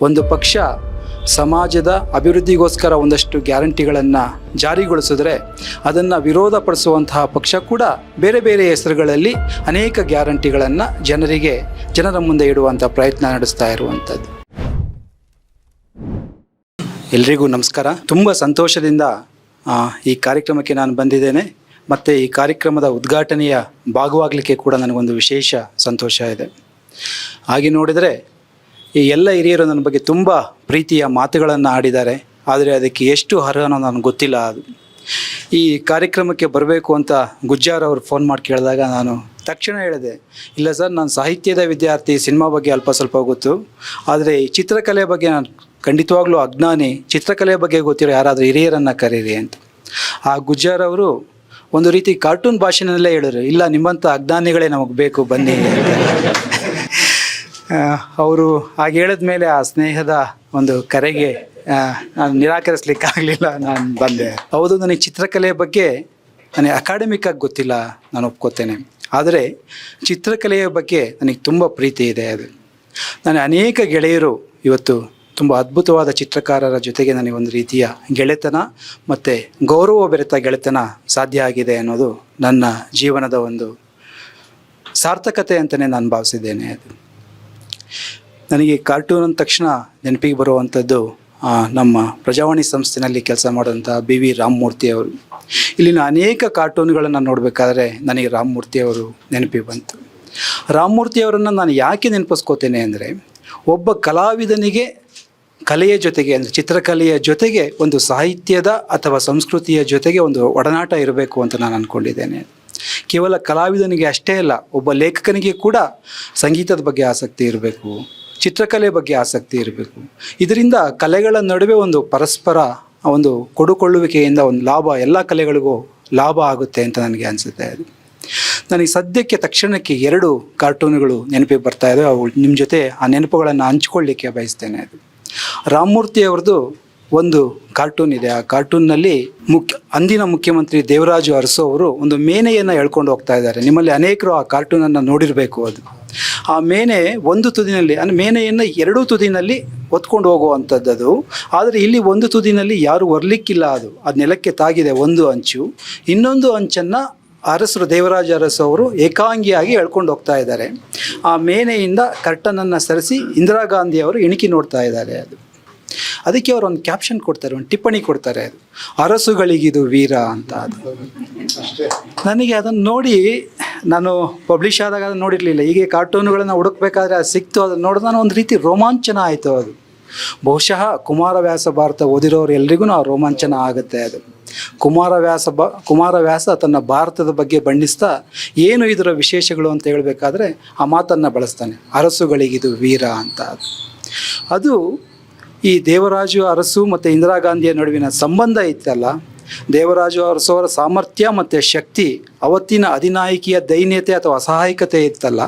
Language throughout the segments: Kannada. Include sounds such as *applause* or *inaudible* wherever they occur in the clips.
ಒಂದು ಪಕ್ಷ ಸಮಾಜದ ಅಭಿವೃದ್ಧಿಗೋಸ್ಕರ ಒಂದಷ್ಟು ಗ್ಯಾರಂಟಿಗಳನ್ನು ಜಾರಿಗೊಳಿಸಿದ್ರೆ ಅದನ್ನು ವಿರೋಧಪಡಿಸುವಂತಹ ಪಕ್ಷ ಕೂಡ ಬೇರೆ ಬೇರೆ ಹೆಸರುಗಳಲ್ಲಿ ಅನೇಕ ಗ್ಯಾರಂಟಿಗಳನ್ನು ಜನರಿಗೆ, ಜನರ ಮುಂದೆ ಇಡುವಂಥ ಪ್ರಯತ್ನ ನಡೆಸ್ತಾ ಇರುವಂಥದ್ದು. ಎಲ್ರಿಗೂ ನಮಸ್ಕಾರ. ತುಂಬ ಸಂತೋಷದಿಂದ ಈ ಕಾರ್ಯಕ್ರಮಕ್ಕೆ ನಾನು ಬಂದಿದ್ದೇನೆ. ಮತ್ತು ಈ ಕಾರ್ಯಕ್ರಮದ ಉದ್ಘಾಟನೆಯ ಭಾಗವಾಗಲಿಕ್ಕೆ ಕೂಡ ನನಗೊಂದು ವಿಶೇಷ ಸಂತೋಷ ಇದೆ. ಹಾಗೆ ನೋಡಿದರೆ ಈ ಎಲ್ಲ ಹಿರಿಯರು ನನ್ನ ಬಗ್ಗೆ ತುಂಬ ಪ್ರೀತಿಯ ಮಾತುಗಳನ್ನು ಆಡಿದ್ದಾರೆ. ಆದರೆ ಅದಕ್ಕೆ ಎಷ್ಟು ಅರ್ಹನೋ ನನಗೆ ಗೊತ್ತಿಲ್ಲ. ಅದು ಈ ಕಾರ್ಯಕ್ರಮಕ್ಕೆ ಬರಬೇಕು ಅಂತ ಗುಜ್ಜಾರ್ ಅವರು ಫೋನ್ ಮಾಡಿ ಕೇಳಿದಾಗ ನಾನು ತಕ್ಷಣ ಹೇಳಿದೆ, ಇಲ್ಲ ಸರ್, ನಾನು ಸಾಹಿತ್ಯದ ವಿದ್ಯಾರ್ಥಿ, ಸಿನಿಮಾ ಬಗ್ಗೆ ಅಲ್ಪ ಸ್ವಲ್ಪ ಗೊತ್ತು. ಆದರೆ ಈ ಚಿತ್ರಕಲೆ ಬಗ್ಗೆ ನಾನು ಖಂಡಿತವಾಗ್ಲೂ ಅಜ್ಞಾನಿ, ಚಿತ್ರಕಲೆ ಬಗ್ಗೆ ಗೊತ್ತಿರೋ ಯಾರಾದರೂ ಹಿರಿಯರನ್ನು ಕರೀರಿ ಅಂತ. ಆ ಗುಜ್ಜಾರ್ ಅವರು ಒಂದು ರೀತಿ ಕಾರ್ಟೂನ್ ಭಾಷೆನಲ್ಲೇ ಹೇಳಿದ್ರು, ಇಲ್ಲ, ನಿಮ್ಮಂಥ ಅಜ್ಞಾನಿಗಳೇ ನಮಗೆ ಬೇಕು, ಬನ್ನಿ. ಅವರು ಹಾಗೆ ಹೇಳಿದ ಮೇಲೆ ಆ ಸ್ನೇಹದ ಒಂದು ಕರೆಗೆ ನಾನು ನಿರಾಕರಿಸ್ಲಿಕ್ಕೆ ಆಗಲಿಲ್ಲ ನಾನು ಬಂದೆ. ಹೌದು, ನನಗೆ ಚಿತ್ರಕಲೆ ಬಗ್ಗೆ ನನಗೆ ಅಕಾಡೆಮಿಕ್ ಆಗಿ ಗೊತ್ತಿಲ್ಲ, ನಾನು ಒಪ್ಕೋತೇನೆ. ಆದರೆ ಚಿತ್ರಕಲೆಯ ಬಗ್ಗೆ ನನಗೆ ತುಂಬ ಪ್ರೀತಿ ಇದೆ ಅದು. ನಾನು ಅನೇಕ ಗೆಳೆಯರು ಇವತ್ತು ತುಂಬ ಅದ್ಭುತವಾದ ಚಿತ್ರಕಾರರ ಜೊತೆಗೆ ನನಗೆ ಒಂದು ರೀತಿಯ ಗೆಳೆತನ ಮತ್ತು ಗೌರವ ಬೆರೆತ ಗೆಳೆತನ ಸಾಧ್ಯ ಆಗಿದೆ ಅನ್ನೋದು ನನ್ನ ಜೀವನದ ಒಂದು ಸಾರ್ಥಕತೆ ಅಂತಲೇ ನಾನು ಭಾವಿಸಿದ್ದೇನೆ ಅದು. ನನಗೆ ಕಾರ್ಟೂನ್ ಅಂದ ತಕ್ಷಣ ನೆನಪಿಗೆ ಬರುವಂಥದ್ದು ನಮ್ಮ ಪ್ರಜಾವಾಣಿ ಸಂಸ್ಥೆನಲ್ಲಿ ಕೆಲಸ ಮಾಡುವಂಥ ಬಿ ವಿ ರಾಮಮೂರ್ತಿ ಅವರು. ಇಲ್ಲಿನ ಅನೇಕ ಕಾರ್ಟೂನ್ಗಳನ್ನು ನೋಡಬೇಕಾದ್ರೆ ನನಗೆ ರಾಮಮೂರ್ತಿ ಅವರು ನೆನಪಿಗೆ ಬಂತು. ರಾಮಮೂರ್ತಿ ಅವರನ್ನು ನಾನು ಯಾಕೆ ನೆನಪಿಸ್ಕೋತೇನೆ ಅಂದರೆ, ಒಬ್ಬ ಕಲಾವಿದನಿಗೆ ಕಲೆಯ ಜೊತೆಗೆ, ಅಂದರೆ ಚಿತ್ರಕಲೆಯ ಜೊತೆಗೆ ಒಂದು ಸಾಹಿತ್ಯದ ಅಥವಾ ಸಂಸ್ಕೃತಿಯ ಜೊತೆಗೆ ಒಂದು ಒಡನಾಟ ಇರಬೇಕು ಅಂತ ನಾನು ಅಂದ್ಕೊಂಡಿದ್ದೇನೆ ಕೇವಲ ಕಲಾವಿದನಿಗೆ ಅಷ್ಟೇ ಅಲ್ಲ, ಒಬ್ಬ ಲೇಖಕನಿಗೆ ಕೂಡ ಸಂಗೀತದ ಬಗ್ಗೆ ಆಸಕ್ತಿ ಇರಬೇಕು, ಚಿತ್ರಕಲೆ ಬಗ್ಗೆ ಆಸಕ್ತಿ ಇರಬೇಕು. ಇದರಿಂದ ಕಲೆಗಳ ನಡುವೆ ಒಂದು ಪರಸ್ಪರ ಒಂದು ಕೊಡುಕೊಳ್ಳುವಿಕೆಯಿಂದ ಒಂದು ಲಾಭ, ಎಲ್ಲ ಕಲೆಗಳಿಗೂ ಲಾಭ ಆಗುತ್ತೆ ಅಂತ ನನಗೆ ಅನಿಸುತ್ತೆ. ಅದು ನನಗೆ ಸದ್ಯಕ್ಕೆ ತಕ್ಷಣಕ್ಕೆ ಎರಡು ಕಾರ್ಟೂನ್ಗಳು ನೆನಪಿಗೆ ಬರ್ತಾ ಇದ್ದಾವೆ ಅವು ನಿಮ್ಮ ಜೊತೆ ಆ ನೆನಪುಗಳನ್ನು ಹಂಚ್ಕೊಳ್ಳಿಕ್ಕೆ ಬಯಸ್ತೇನೆ. ಅದು ರಾಮಮೂರ್ತಿ ಅವ್ರದ್ದು ಒಂದು ಕಾರ್ಟೂನ್ ಇದೆ. ಆ ಕಾರ್ಟೂನ್ನಲ್ಲಿ ಮುಖ್ಯ, ಅಂದಿನ ಮುಖ್ಯಮಂತ್ರಿ ದೇವರಾಜು ಅರಸು ಅವರು ಒಂದು ಮೇನೆಯನ್ನು ಹೇಳ್ಕೊಂಡು ಹೋಗ್ತಾ ಇದ್ದಾರೆ. ನಿಮ್ಮಲ್ಲಿ ಅನೇಕರು ಆ ಕಾರ್ಟೂನನ್ನು ನೋಡಿರಬೇಕು ಅದು. ಆ ಮೇನೆ ಒಂದು ತುದಿನಲ್ಲಿ, ಅಂದರೆ ಮೇನೆಯನ್ನು ಎರಡೂ ತುದಿನಲ್ಲಿ ಹೊತ್ಕೊಂಡು ಹೋಗುವಂಥದ್ದು ಅದು ಆದರೆ ಇಲ್ಲಿ ಒಂದು ತುದಿನಲ್ಲಿ ಯಾರು ಒರ್ಲಿಕ್ಕಿಲ್ಲ ಅದು. ಅದು ನೆಲಕ್ಕೆ ತಾಗಿದೆ ಒಂದು ಅಂಚು. ಇನ್ನೊಂದು ಅಂಚನ್ನು ಅರಸರು, ದೇವರಾಜ ಅರಸು ಅವರು ಏಕಾಂಗಿಯಾಗಿ ಎಳ್ಕೊಂಡು ಹೋಗ್ತಾ ಇದ್ದಾರೆ. ಆ ಮೇನೆಯಿಂದ ಕರ್ಟನನ್ನು ಸರಿಸಿ ಇಂದಿರಾ ಗಾಂಧಿ ಅವರು ಇಣುಕಿ ನೋಡ್ತಾ ಇದ್ದಾರೆ ಅದು. ಅದಕ್ಕೆ ಅವರು ಒಂದು ಕ್ಯಾಪ್ಷನ್ ಕೊಡ್ತಾರೆ ಒಂದು ಟಿಪ್ಪಣಿ ಕೊಡ್ತಾರೆ. ಅದು ಅರಸುಗಳಿಗಿದು ವೀರ ಅಂತ ಅದು. ನನಗೆ ಅದನ್ನು ನೋಡಿ ನಾನು ಪಬ್ಲಿಷ್ ಆದಾಗ ಅದನ್ನು ನೋಡಿರಲಿಲ್ಲ. ಹೀಗೆ ಕಾರ್ಟೂನುಗಳನ್ನು ಹುಡುಕ್ಬೇಕಾದ್ರೆ ಅದು ಸಿಕ್ತು. ಅದನ್ನು ನೋಡಿದ ನಾನು ಒಂದು ರೀತಿ ರೋಮಾಂಚನ ಆಯಿತು ಅದು. ಬಹುಶಃ ಕುಮಾರವ್ಯಾಸ ಭಾರತ ಓದಿರೋರು ಎಲ್ರಿಗೂ ಆ ರೋಮಾಂಚನ ಆಗುತ್ತೆ ಅದು. ಕುಮಾರವ್ಯಾಸ ಬ ಕುಮಾರವ್ಯಾಸ ತನ್ನ ಭಾರತದ ಬಗ್ಗೆ ಬಣ್ಣಿಸ್ತಾ ಏನು ಇದರ ವಿಶೇಷಗಳು ಅಂತ ಹೇಳಬೇಕಾದ್ರೆ ಆ ಮಾತನ್ನು ಬಳಸ್ತಾನೆ. ಅರಸುಗಳಿಗಿದು ವೀರ ಅಂತ ಅದು. ಅದು ಈ ದೇವರಾಜು ಅರಸು ಮತ್ತು ಇಂದಿರಾ ಗಾಂಧಿಯ ನಡುವಿನ ಸಂಬಂಧ ಇತ್ತಲ್ಲ, ದೇವರಾಜು ಅರಸವರ ಸಾಮರ್ಥ್ಯ ಮತ್ತು ಶಕ್ತಿ, ಅವತ್ತಿನ ಅಧಿನಾಯಕಿಯ ದೈನ್ಯತೆ ಅಥವಾ ಅಸಹಾಯಕತೆ ಇತ್ತಲ್ಲ,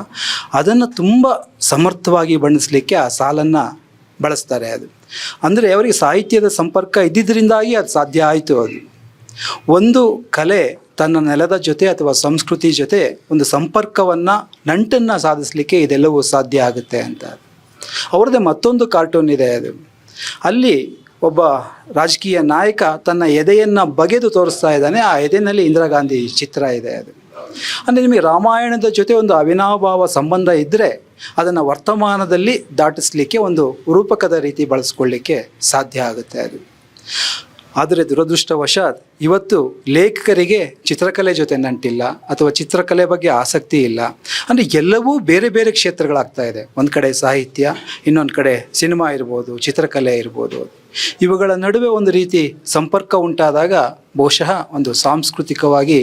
ಅದನ್ನು ತುಂಬ ಸಮರ್ಥವಾಗಿ ಬಣ್ಣಿಸಲಿಕ್ಕೆ ಆ ಸಾಲನ್ನು ಬಳಸ್ತಾರೆ ಅದು. ಅಂದರೆ ಅವರಿಗೆ ಸಾಹಿತ್ಯದ ಸಂಪರ್ಕ ಇದ್ದಿದ್ದರಿಂದಾಗಿ ಅದು ಸಾಧ್ಯ ಆಯಿತು ಅದು. ಒಂದು ಕಲೆ ತನ್ನ ನೆಲದ ಜೊತೆ ಅಥವಾ ಸಂಸ್ಕೃತಿ ಜೊತೆ ಒಂದು ಸಂಪರ್ಕವನ್ನು, ನಂಟನ್ನು ಸಾಧಿಸಲಿಕ್ಕೆ ಇದೆಲ್ಲವೂ ಸಾಧ್ಯ ಆಗುತ್ತೆ ಅಂತ. ಅವ್ರದ್ದೇ ಮತ್ತೊಂದು ಕಾರ್ಟೂನ್ ಇದೆ ಅದು. ಅಲ್ಲಿ ಒಬ್ಬ ರಾಜಕೀಯ ನಾಯಕ ತನ್ನ ಎದೆಯನ್ನು ಬಗೆದು ತೋರಿಸ್ತಾ ಇದ್ದಾನೆ. ಆ ಎದೆಯಲ್ಲಿ ಇಂದಿರಾ ಗಾಂಧಿ ಚಿತ್ರ ಇದೆ ಅದು. ಅಂದರೆ ನಿಮಗೆ ರಾಮಾಯಣದ ಜೊತೆ ಒಂದು ಅವಿನಾಭಾವ ಸಂಬಂಧ ಇದ್ದರೆ ಅದನ್ನು ವರ್ತಮಾನದಲ್ಲಿ ದಾಟಿಸ್ಲಿಕ್ಕೆ ಒಂದು ರೂಪಕದ ರೀತಿ ಬಳಸ್ಕೊಳ್ಳಿಕ್ಕೆ ಸಾಧ್ಯ ಆಗುತ್ತೆ ಅದು. ಆದರೆ ದುರದೃಷ್ಟವಶಾತ್ ಇವತ್ತು ಲೇಖಕರಿಗೆ ಚಿತ್ರಕಲೆ ಜೊತೆ ನಂಟಿಲ್ಲ ಅಥವಾ ಚಿತ್ರಕಲೆ ಬಗ್ಗೆ ಆಸಕ್ತಿ ಇಲ್ಲ. ಅಂದರೆ ಎಲ್ಲವೂ ಬೇರೆ ಬೇರೆ ಕ್ಷೇತ್ರಗಳಾಗ್ತಾ ಇದೆ. ಒಂದು ಕಡೆ ಸಾಹಿತ್ಯ, ಇನ್ನೊಂದು ಕಡೆ ಸಿನಿಮಾ ಇರ್ಬೋದು, ಚಿತ್ರಕಲೆ ಇರ್ಬೋದು. ಇವುಗಳ ನಡುವೆ ಒಂದು ರೀತಿ ಸಂಪರ್ಕ ಉಂಟಾದಾಗ ಬಹುಶಃ ಒಂದು ಸಾಂಸ್ಕೃತಿಕವಾಗಿ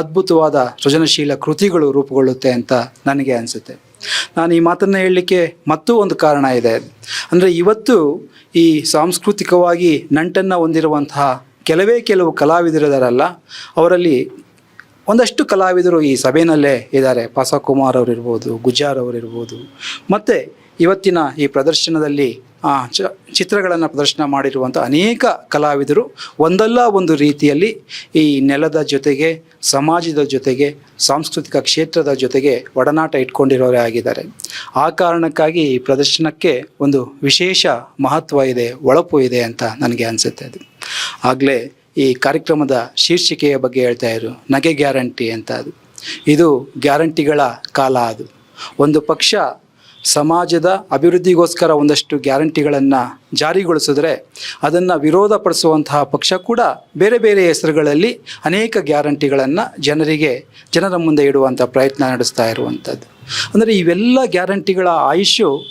ಅದ್ಭುತವಾದ ಸೃಜನಶೀಲ ಕೃತಿಗಳು ರೂಪುಗೊಳ್ಳುತ್ತೆ ಅಂತ ನನಗೆ ಅನಿಸುತ್ತೆ. ನಾನು ಈ ಮಾತನ್ನು ಹೇಳಲಿಕ್ಕೆ ಮತ್ತೂ ಒಂದು ಕಾರಣ ಇದೆ. ಅಂದರೆ ಇವತ್ತು ಈ ಸಾಂಸ್ಕೃತಿಕವಾಗಿ ನಂಟನ್ನು ಹೊಂದಿರುವಂತಹ ಕೆಲವೇ ಕೆಲವು ಕಲಾವಿದರಿದಾರಲ್ಲ, ಅವರಲ್ಲಿ ಒಂದಷ್ಟು ಕಲಾವಿದರು ಈ ಸಭೆಯಲ್ಲೇ ಇದ್ದಾರೆ. ಪಾಸಕುಮಾರ್ ಅವರಿರ್ಬೋದು ಗುಜ್ಜಾರ್ ಅವರಿರ್ಬೋದು. ಮತ್ತು ಇವತ್ತಿನ ಈ ಪ್ರದರ್ಶನದಲ್ಲಿ ಚ, ಚಿತ್ರಗಳನ್ನು ಪ್ರದರ್ಶನ ಮಾಡಿರುವಂಥ ಅನೇಕ ಕಲಾವಿದರು ಒಂದಲ್ಲ ಒಂದು ರೀತಿಯಲ್ಲಿ ಈ ನೆಲದ ಜೊತೆಗೆ, ಸಮಾಜದ ಜೊತೆಗೆ, ಸಾಂಸ್ಕೃತಿಕ ಕ್ಷೇತ್ರದ ಜೊತೆಗೆ ಒಡನಾಟ ಇಟ್ಕೊಂಡಿರೋರೇ ಆಗಿದ್ದಾರೆ. ಆ ಕಾರಣಕ್ಕಾಗಿ ಈ ಪ್ರದರ್ಶನಕ್ಕೆ ಒಂದು ವಿಶೇಷ ಮಹತ್ವ ಇದೆ, ಒಳಪು ಇದೆ ಅಂತ ನನಗೆ ಅನಿಸುತ್ತೆ ಅದು. ಆಗಲೇ ಈ ಕಾರ್ಯಕ್ರಮದ ಶೀರ್ಷಿಕೆಯ ಬಗ್ಗೆ ಹೇಳ್ತಾ ಇರು ನಗೆ ಗ್ಯಾರಂಟಿ ಅಂತ ಅದು. ಇದು ಗ್ಯಾರಂಟಿಗಳ ಕಾಲ ಅದು. ಒಂದು ಪಕ್ಷ ಸಮಾಜದ ಅಭಿವೃದ್ಧಿಗೋಸ್ಕರ ಒಂದಷ್ಟು ಗ್ಯಾರಂಟಿಗಳನ್ನು ಜಾರಿಗೊಳಿಸಿದ್ರೆ ಅದನ್ನು ವಿರೋಧ ಪಡಿಸುವಂತಹ ಪಕ್ಷ ಕೂಡ ಬೇರೆ ಬೇರೆ ಹೆಸರುಗಳಲ್ಲಿ ಅನೇಕ ಗ್ಯಾರಂಟಿಗಳನ್ನು ಜನರಿಗೆ, ಜನರ ಮುಂದೆ ಇಡುವಂಥ ಪ್ರಯತ್ನ ನಡೆಸ್ತಾ ಇರುವಂಥದ್ದು ಅಂದರೆ ಇವೆಲ್ಲ ಗ್ಯಾರಂಟಿಗಳ ಆಯುಷ್ಯು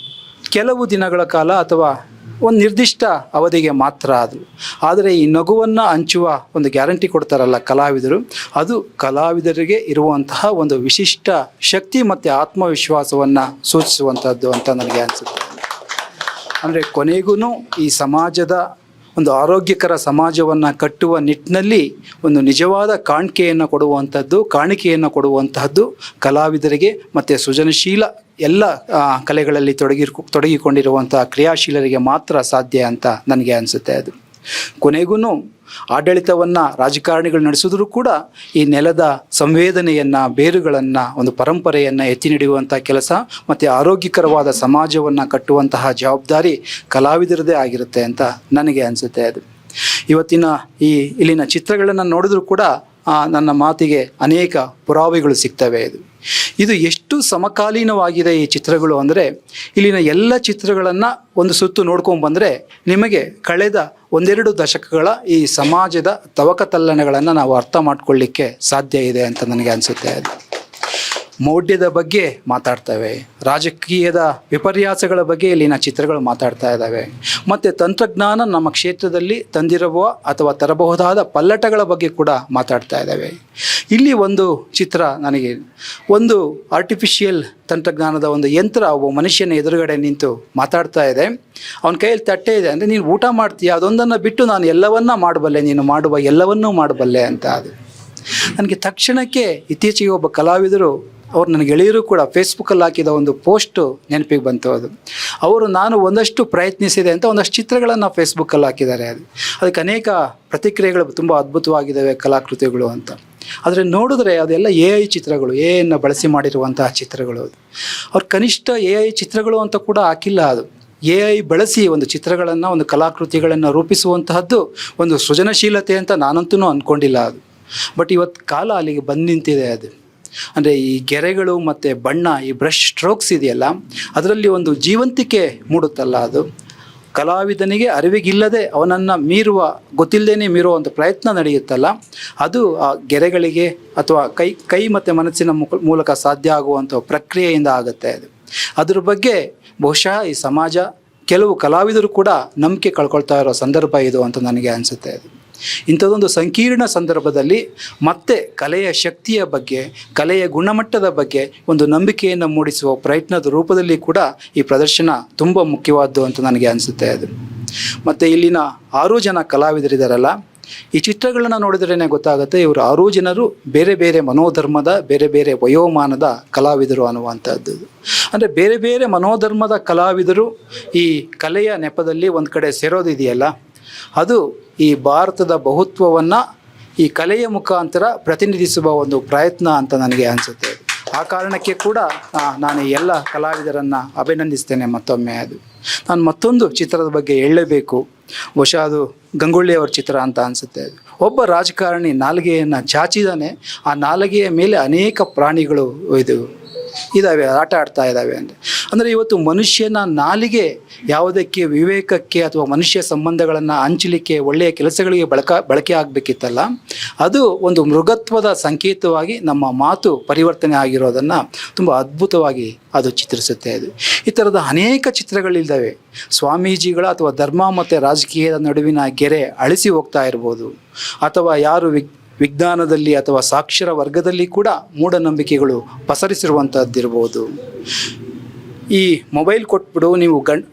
ಕೆಲವು ದಿನಗಳ ಕಾಲ ಅಥವಾ ಒಂದು ನಿರ್ದಿಷ್ಟ ಅವಧಿಗೆ ಮಾತ್ರ ಅದು. ಆದರೆ ಈ ನಗುವನ್ನು ಹಂಚುವ ಒಂದು ಗ್ಯಾರಂಟಿ ಕೊಡ್ತಾರಲ್ಲ ಕಲಾವಿದರು, ಅದು ಕಲಾವಿದರಿಗೆ ಇರುವಂತಹ ಒಂದು ವಿಶಿಷ್ಟ ಶಕ್ತಿ ಮತ್ತು ಆತ್ಮವಿಶ್ವಾಸವನ್ನು ಸೂಚಿಸುವಂಥದ್ದು ಅಂತ ನನಗೆ ಅನಿಸುತ್ತೆ. ಅಂದರೆ ಕೊನೆಗೂ ಈ ಸಮಾಜದ ಒಂದು ಆರೋಗ್ಯಕರ ಸಮಾಜವನ್ನು ಕಟ್ಟುವ ನಿಟ್ಟಿನಲ್ಲಿ ಒಂದು ನಿಜವಾದ ಕಾಣಿಕೆಯನ್ನು ಕೊಡುವಂಥದ್ದು ಕಾಣಿಕೆಯನ್ನು ಕೊಡುವಂತಹದ್ದು ಕಲಾವಿದರಿಗೆ ಮತ್ತು ಸೃಜನಶೀಲ ಎಲ್ಲ ಕಲೆಗಳಲ್ಲಿ ತೊಡಗಿ ತೊಡಗಿಕೊಂಡಿರುವಂಥ ಕ್ರಿಯಾಶೀಲರಿಗೆ ಮಾತ್ರ ಸಾಧ್ಯ ಅಂತ ನನಗೆ ಅನಿಸುತ್ತೆ ಅದು. ಕೊನೆಗೂ ಆಡಳಿತವನ್ನು ರಾಜಕಾರಣಿಗಳು ನಡೆಸಿದ್ರು ಕೂಡ ಈ ನೆಲದ ಸಂವೇದನೆಯನ್ನು, ಬೇರುಗಳನ್ನು, ಒಂದು ಪರಂಪರೆಯನ್ನು ಎತ್ತಿ ನಡೆಯುವಂಥ ಕೆಲಸ ಮತ್ತು ಆರೋಗ್ಯಕರವಾದ ಸಮಾಜವನ್ನು ಕಟ್ಟುವಂತಹ ಜವಾಬ್ದಾರಿ ಕಲಾವಿದರದೇ ಆಗಿರುತ್ತೆ ಅಂತ ನನಗೆ ಅನಿಸುತ್ತೆ ಅದು. ಇವತ್ತಿನ ಈ ಇಲ್ಲಿನ ಚಿತ್ರಗಳನ್ನು ನೋಡಿದ್ರೂ ಕೂಡ ನನ್ನ ಮಾತಿಗೆ ಅನೇಕ ಪುರಾವೆಗಳು ಸಿಗ್ತವೆ ಇದು. ಇದು ಎಷ್ಟು ಸಮಕಾಲೀನವಾಗಿದೆ ಈ ಚಿತ್ರಗಳು ಅಂದರೆ ಇಲ್ಲಿನ ಎಲ್ಲ ಚಿತ್ರಗಳನ್ನು ಒಂದು ಸುತ್ತು ನೋಡ್ಕೊಂಡು ಬಂದರೆ ನಿಮಗೆ ಕಳೆದ ಒಂದೆರಡು ದಶಕಗಳ ಈ ಸಮಾಜದ ತವಕತಲ್ಲಣಗಳನ್ನು ನಾವು ಅರ್ಥ ಮಾಡ್ಕೊಳ್ಳಿಕ್ಕೆ ಸಾಧ್ಯ ಇದೆ ಅಂತ ನನಗೆ ಅನಿಸುತ್ತೆ ಅದು. ಮೌಢ್ಯದ ಬಗ್ಗೆ ಮಾತಾಡ್ತವೆ. ರಾಜಕೀಯದ ವಿಪರ್ಯಾಸಗಳ ಬಗ್ಗೆ ಇಲ್ಲಿನ ಚಿತ್ರಗಳು ಮಾತಾಡ್ತಾ ಇದ್ದಾವೆ. ಮತ್ತು ತಂತ್ರಜ್ಞಾನ ನಮ್ಮ ಕ್ಷೇತ್ರದಲ್ಲಿ ತಂದಿರುವ ಅಥವಾ ತರಬಹುದಾದ ಪಲ್ಲಟಗಳ ಬಗ್ಗೆ ಕೂಡ ಮಾತಾಡ್ತಾ ಇದ್ದಾವೆ. ಇಲ್ಲಿ ಒಂದು ಚಿತ್ರ ನನಗೆ, ಒಂದು ಆರ್ಟಿಫಿಷಿಯಲ್ ತಂತ್ರಜ್ಞಾನದ ಒಂದು ಯಂತ್ರ ಒಬ್ಬ ಮನುಷ್ಯನ ಎದುರುಗಡೆ ನಿಂತು ಮಾತಾಡ್ತಾ ಇದೆ. ಅವನ ಕೈಯಲ್ಲಿ ತಟ್ಟೆ ಇದೆ ಅಂದರೆ, ನೀನು ಊಟ ಮಾಡ್ತೀಯ? ಅದೊಂದನ್ನು ಬಿಟ್ಟು ನಾನು ಎಲ್ಲವನ್ನ ಮಾಡಬಲ್ಲೆ? ನೀನು ಮಾಡುವ ಎಲ್ಲವನ್ನೂ ಮಾಡಬಲ್ಲೆ? ಅಂತ ಅದು. ನನಗೆ ತಕ್ಷಣಕ್ಕೆ ಇತ್ತೀಚೆಗೆ ಒಬ್ಬ ಕಲಾವಿದರು ಅವ್ರು ನನ್ನ ಗೆಳೆಯರು ಕೂಡ ಫೇಸ್ಬುಕ್ಕಲ್ಲಿ ಹಾಕಿದ ಒಂದು ಪೋಸ್ಟು ನೆನಪಿಗೆ ಬಂತು ಅದು. ಅವರು ನಾನು ಒಂದಷ್ಟು ಪ್ರಯತ್ನಿಸಿದೆ ಅಂತ ಒಂದಷ್ಟು ಚಿತ್ರಗಳನ್ನು ಫೇಸ್ಬುಕ್ಕಲ್ಲಿ ಹಾಕಿದ್ದಾರೆ ಅದು ಅದಕ್ಕೆ ಅನೇಕ ಪ್ರತಿಕ್ರಿಯೆಗಳು ತುಂಬ ಅದ್ಭುತವಾಗಿದ್ದಾವೆ ಕಲಾಕೃತಿಗಳು ಅಂತ. ಆದರೆ ನೋಡಿದ್ರೆ ಅದೆಲ್ಲ ಎ ಐ ಚಿತ್ರಗಳು ಎ ಐನ ಬಳಸಿ ಮಾಡಿರುವಂತಹ ಚಿತ್ರಗಳು ಅದು. ಅವ್ರು ಕನಿಷ್ಠ ಎ ಐ ಚಿತ್ರಗಳು ಅಂತ ಕೂಡ ಹಾಕಿಲ್ಲ ಅದು. ಎ ಐ ಬಳಸಿ ಒಂದು ಚಿತ್ರಗಳನ್ನು, ಒಂದು ಕಲಾಕೃತಿಗಳನ್ನು ರೂಪಿಸುವಂತಹದ್ದು ಒಂದು ಸೃಜನಶೀಲತೆ ಅಂತ ನಾನಂತೂ ಅಂದ್ಕೊಂಡಿಲ್ಲ ಅದು. ಬಟ್ ಇವತ್ತು ಕಾಲ ಅಲ್ಲಿಗೆ ಬಂದು ನಿಂತಿದೆ ಅದು. ಅಂದರೆ ಈ ಗೆರೆಗಳು ಮತ್ತು ಬಣ್ಣ, ಈ ಬ್ರಷ್ ಸ್ಟ್ರೋಕ್ಸ್ ಇದೆಯಲ್ಲ, ಅದರಲ್ಲಿ ಒಂದು ಜೀವಂತಿಕೆ ಮೂಡುತ್ತಲ್ಲ ಅದು. ಕಲಾವಿದನಿಗೆ ಅರಿವಿಗಿಲ್ಲದೆ ಅವನನ್ನು ಮೀರುವ ಗೊತ್ತಿಲ್ಲದೇ ಒಂದು ಪ್ರಯತ್ನ ನಡೆಯುತ್ತಲ್ಲ, ಅದು ಆ ಗೆರೆಗಳಿಗೆ ಅಥವಾ ಕೈ ಕೈ ಮತ್ತು ಮನಸ್ಸಿನ ಮೂಲಕ ಸಾಧ್ಯ ಆಗುವಂಥ ಪ್ರಕ್ರಿಯೆಯಿಂದ ಆಗುತ್ತೆ ಅದು. ಅದ್ರ ಬಗ್ಗೆ ಬಹುಶಃ ಈ ಸಮಾಜ, ಕೆಲವು ಕಲಾವಿದರು ಕೂಡ ನಂಬಿಕೆ ಕಳ್ಕೊಳ್ತಾ ಇರೋ ಸಂದರ್ಭ ಇದು ಅಂತ ನನಗೆ ಅನಿಸುತ್ತೆ ಅದು. ಇಂಥದ್ದೊಂದು ಸಂಕೀರ್ಣ ಸಂದರ್ಭದಲ್ಲಿ ಮತ್ತೆ ಕಲೆಯ ಶಕ್ತಿಯ ಬಗ್ಗೆ, ಕಲೆಯ ಗುಣಮಟ್ಟದ ಬಗ್ಗೆ ಒಂದು ನಂಬಿಕೆಯನ್ನು ಮೂಡಿಸುವ ಪ್ರಯತ್ನದ ರೂಪದಲ್ಲಿ ಕೂಡ ಈ ಪ್ರದರ್ಶನ ತುಂಬ ಮುಖ್ಯವಾದ್ದು ಅಂತ ನನಗೆ ಅನಿಸುತ್ತೆ ಅದು. ಮತ್ತು ಇಲ್ಲಿನ ಆರು ಜನ ಕಲಾವಿದರಿದ್ದಾರಲ್ಲ ಈ ಚಿತ್ರಗಳನ್ನು ನೋಡಿದ್ರೇ ಗೊತ್ತಾಗುತ್ತೆ ಇವರು ಆರು ಜನರು ಬೇರೆ ಬೇರೆ ಮನೋಧರ್ಮದ, ಬೇರೆ ಬೇರೆ ವಯೋಮಾನದ ಕಲಾವಿದರು ಅನ್ನುವಂಥದ್ದು. ಅಂದರೆ ಬೇರೆ ಬೇರೆ ಮನೋಧರ್ಮದ ಕಲಾವಿದರು ಈ ಕಲೆಯ ನೆಪದಲ್ಲಿ ಒಂದು ಕಡೆ ಸೇರೋದಿದೆಯಲ್ಲ, ಅದು ಈ ಭಾರತದ ಬಹುತ್ವವನ್ನು ಈ ಕಲೆಯ ಮುಖಾಂತರ ಪ್ರತಿನಿಧಿಸುವ ಒಂದು ಪ್ರಯತ್ನ ಅಂತ ನನಗೆ ಅನಿಸುತ್ತೆ. ಆ ಕಾರಣಕ್ಕೆ ಕೂಡ ನಾನು ಎಲ್ಲ ಕಲಾವಿದರನ್ನು ಅಭಿನಂದಿಸ್ತೇನೆ ಮತ್ತೊಮ್ಮೆ ಅದು. ನಾನು ಮತ್ತೊಂದು ಚಿತ್ರದ ಬಗ್ಗೆ ಹೇಳಲೇಬೇಕು ಬಹುಶಃ ಅದು ಗಂಗೊಳ್ಳಿಯವರ ಚಿತ್ರ ಅಂತ ಅನಿಸುತ್ತೆ ಅದು. ಒಬ್ಬ ರಾಜಕಾರಣಿ ನಾಲಿಗೆಯನ್ನು ಚಾಚಿದಾನೆ, ಆ ನಾಲಿಗೆಯ ಮೇಲೆ ಅನೇಕ ಪ್ರಾಣಿಗಳು ಇದು ಇದ್ದಾವೆ ಆಟ ಆಡ್ತಾ ಇದ್ದಾವೆ ಅಂದರೆ ಅಂದರೆ ಇವತ್ತು ಮನುಷ್ಯನ ನಾಲಿಗೆ ಯಾವುದಕ್ಕೆ ವಿವೇಕಕ್ಕೆ ಅಥವಾ ಮನುಷ್ಯ ಸಂಬಂಧಗಳನ್ನು ಹಂಚಲಿಕ್ಕೆ ಒಳ್ಳೆಯ ಕೆಲಸಗಳಿಗೆ ಬಳಕ, ಬಳಕೆ ಆಗಬೇಕಿತ್ತಲ್ಲ, ಅದು ಒಂದು ಮೃಗತ್ವದ ಸಂಕೇತವಾಗಿ ನಮ್ಮ ಮಾತು ಪರಿವರ್ತನೆ ಆಗಿರೋದನ್ನು ತುಂಬ ಅದ್ಭುತವಾಗಿ ಅದು ಚಿತ್ರಿಸುತ್ತೆ ಅದು. ಈ ಥರದ ಅನೇಕ ಚಿತ್ರಗಳಿದ್ದಾವೆ ಸ್ವಾಮೀಜಿಗಳ ಅಥವಾ ಧರ್ಮ ಮತ್ತು ರಾಜಕೀಯದ ನಡುವಿನ ಗೆರೆ ಅಳಿಸಿ ಹೋಗ್ತಾ ಇರ್ಬೋದು. ಅಥವಾ ಯಾರು ವಿಗ್ ವಿಜ್ಞಾನದಲ್ಲಿ ಅಥವಾ ಸಾಕ್ಷರ ವರ್ಗದಲ್ಲಿ ಕೂಡ ಮೂಢನಂಬಿಕೆಗಳು ಪಸರಿಸಿರುವಂಥದ್ದಿರ್ಬೋದು ಈ ಮೊಬೈಲ್ ಕೊಟ್ಬಿಡು, ನೀವು ಗಂಡ್,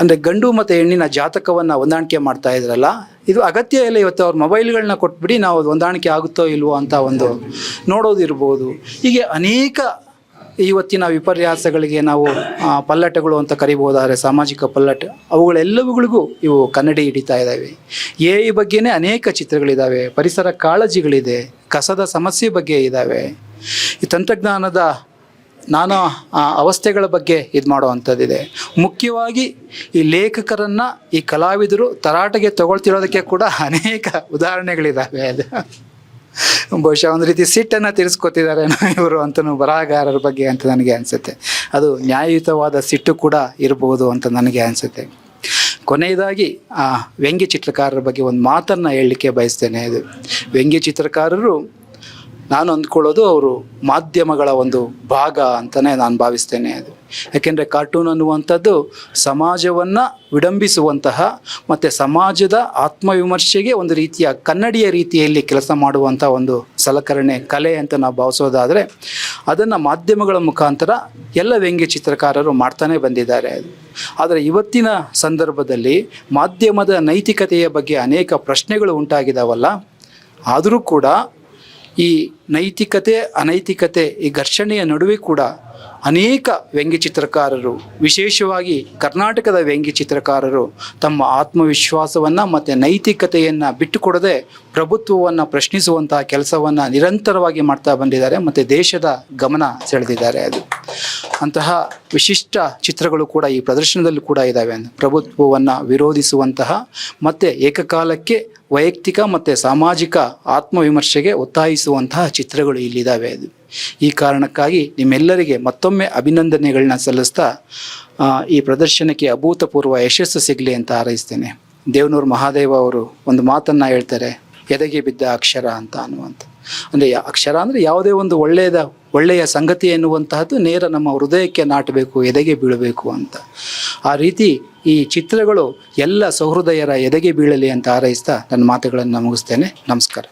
ಅಂದರೆ ಗಂಡು ಮತ್ತು ಹೆಣ್ಣಿನ ಜಾತಕವನ್ನು ಹೊಂದಾಣಿಕೆ ಮಾಡ್ತಾ ಇದ್ರಲ್ಲ, ಇದು ಅಗತ್ಯ ಇಲ್ಲ ಇವತ್ತು ಅವ್ರ ಮೊಬೈಲ್ಗಳನ್ನ ಕೊಟ್ಬಿಡಿ, ನಾವು ಅದು ಹೊಂದಾಣಿಕೆ ಆಗುತ್ತೋ ಇಲ್ವೋ ಅಂತ ಒಂದು ನೋಡೋದಿರ್ಬೋದು. ಹೀಗೆ ಅನೇಕ ಇವತ್ತಿನ ವಿಪರ್ಯಾಸಗಳಿಗೆ ನಾವು ಪಲ್ಲಟಗಳು ಅಂತ ಕರಿಬಹುದಾದ್ರೆ ಸಾಮಾಜಿಕ ಪಲ್ಲಟ, ಅವುಗಳೆಲ್ಲವುಗಳಿಗೂ ಇವು ಕನ್ನಡಿ ಹಿಡಿತಾ ಇದ್ದಾವೆ. ಎ ಐ ಬಗ್ಗೆನೇ ಅನೇಕ ಚಿತ್ರಗಳಿದ್ದಾವೆ, ಪರಿಸರ ಕಾಳಜಿಗಳಿದೆ, ಕಸದ ಸಮಸ್ಯೆ ಬಗ್ಗೆ ಇದ್ದಾವೆ. ಈ ತಂತ್ರಜ್ಞಾನದ ನಾನಾ ಅವಸ್ಥೆಗಳ ಬಗ್ಗೆ ಇದು ಮಾಡುವಂಥದ್ದಿದೆ. ಮುಖ್ಯವಾಗಿ ಈ ಲೇಖಕರನ್ನು, ಈ ಕಲಾವಿದರು ತರಾಟೆಗೆ ತಗೊಳ್ತಿರೋದಕ್ಕೆ ಕೂಡ ಅನೇಕ ಉದಾಹರಣೆಗಳಿದ್ದಾವೆ ಅದು. ಬಹುಶಃ ಒಂದು ರೀತಿ ಸಿಟ್ಟನ್ನು ತೀರಿಸ್ಕೊತಿದ್ದಾರೆ *laughs* ಇವರು ಅಂತಲೂ ಬರಹಗಾರರ ಬಗ್ಗೆ ಅಂತ ನನಗೆ ಅನಿಸುತ್ತೆ. ಅದು ನ್ಯಾಯಯುತವಾದ ಸಿಟ್ಟು ಕೂಡ ಇರಬಹುದು ಅಂತ ನನಗೆ ಅನಿಸುತ್ತೆ. ಕೊನೆಯದಾಗಿ, ಆ ವ್ಯಂಗ್ಯ ಚಿತ್ರಕಾರರ ಬಗ್ಗೆ ಒಂದು ಮಾತನ್ನು ಹೇಳಲಿಕ್ಕೆ ಬಯಸ್ತೇನೆ. ಅದು ವ್ಯಂಗ್ಯ ಚಿತ್ರಕಾರರು ನಾನು ಅಂದ್ಕೊಳ್ಳೋದು ಅವರು ಮಾಧ್ಯಮಗಳ ಒಂದು ಭಾಗ ಅಂತಲೇ ನಾನು ಭಾವಿಸ್ತೇನೆ ಅದು. ಯಾಕೆಂದರೆ ಕಾರ್ಟೂನ್ ಅನ್ನುವಂಥದ್ದು ಸಮಾಜವನ್ನು ವಿಡಂಬಿಸುವಂತಹ ಮತ್ತು ಸಮಾಜದ ಆತ್ಮವಿಮರ್ಶೆಗೆ ಒಂದು ರೀತಿಯ ಕನ್ನಡಿಯ ರೀತಿಯಲ್ಲಿ ಕೆಲಸ ಮಾಡುವಂಥ ಒಂದು ಸಲಕರಣೆ, ಕಲೆ ಅಂತ ನಾವು ಭಾವಿಸೋದಾದರೆ ಅದನ್ನು ಮಾಧ್ಯಮಗಳ ಮುಖಾಂತರ ಎಲ್ಲ ವ್ಯಂಗ್ಯ ಚಿತ್ರಕಾರರು ಮಾಡ್ತಾನೆ ಬಂದಿದ್ದಾರೆ ಆದರೆ ಇವತ್ತಿನ ಸಂದರ್ಭದಲ್ಲಿ ಮಾಧ್ಯಮದ ನೈತಿಕತೆಯ ಬಗ್ಗೆ ಅನೇಕ ಪ್ರಶ್ನೆಗಳು ಉಂಟಾಗಿದ್ದಾವಲ್ಲ ಆದರೂ ಕೂಡ ಈ ನೈತಿಕತೆ ಅನೈತಿಕತೆ ಈ ಘರ್ಷಣೆಯ ನಡುವೆ ಕೂಡ ಅನೇಕ ವ್ಯಂಗ್ಯ ಚಿತ್ರಕಾರರು, ವಿಶೇಷವಾಗಿ ಕರ್ನಾಟಕದ ವ್ಯಂಗ್ಯ ಚಿತ್ರಕಾರರು, ತಮ್ಮ ಆತ್ಮವಿಶ್ವಾಸವನ್ನು ಮತ್ತು ನೈತಿಕತೆಯನ್ನು ಬಿಟ್ಟುಕೊಡದೆ ಪ್ರಭುತ್ವವನ್ನು ಪ್ರಶ್ನಿಸುವಂತಹ ಕೆಲಸವನ್ನು ನಿರಂತರವಾಗಿ ಮಾಡ್ತಾ ಬಂದಿದ್ದಾರೆ ಮತ್ತು ದೇಶದ ಗಮನ ಸೆಳೆದಿದ್ದಾರೆ ಅದು. ಅಂತಹ ವಿಶಿಷ್ಟ ಚಿತ್ರಗಳು ಕೂಡ ಈ ಪ್ರದರ್ಶನದಲ್ಲಿ ಕೂಡ ಇದ್ದಾವೆ ಪ್ರಭುತ್ವವನ್ನು ವಿರೋಧಿಸುವಂತಹ ಮತ್ತು ಏಕಕಾಲಕ್ಕೆ ವೈಯಕ್ತಿಕ ಮತ್ತು ಸಾಮಾಜಿಕ ಆತ್ಮವಿಮರ್ಶೆಗೆ ಒತ್ತಾಯಿಸುವಂತಹ ಚಿತ್ರಗಳು ಇಲ್ಲಿದ್ದಾವೆ ಅದು. ಈ ಕಾರಣಕ್ಕಾಗಿ ನಿಮ್ಮೆಲ್ಲರಿಗೆ ಮತ್ತೊಮ್ಮೆ ಅಭಿನಂದನೆಗಳನ್ನ ಸಲ್ಲಿಸ್ತಾ ಈ ಪ್ರದರ್ಶನಕ್ಕೆ ಅಭೂತಪೂರ್ವ ಯಶಸ್ಸು ಸಿಗಲಿ ಅಂತ ಹಾರೈಸ್ತೇನೆ. ದೇವನೂರು ಮಹಾದೇವ ಅವರು ಒಂದು ಮಾತನ್ನು ಹೇಳ್ತಾರೆ, ಎದೆಗೆ ಬಿದ್ದ ಅಕ್ಷರ ಅಂತ ಅನ್ನುವಂಥ ಅಂದರೆ ಅಕ್ಷರ ಅಂದರೆ ಯಾವುದೇ ಒಂದು ಒಳ್ಳೆಯದ, ಒಳ್ಳೆಯ ಸಂಗತಿ ಎನ್ನುವಂತಹದ್ದು ನೇರ ನಮ್ಮ ಹೃದಯಕ್ಕೆ ನಾಟಬೇಕು, ಎದೆಗೆ ಬೀಳಬೇಕು ಅಂತ. ಆ ರೀತಿ ಈ ಚಿತ್ರಗಳು ಎಲ್ಲ ಸಹೃದಯರ ಎದೆಗೆ ಬೀಳಲಿ ಅಂತ ಹಾರೈಸ್ತಾ ನನ್ನ ಮಾತುಗಳನ್ನು ಮುಗಿಸ್ತೇನೆ. ನಮಸ್ಕಾರ.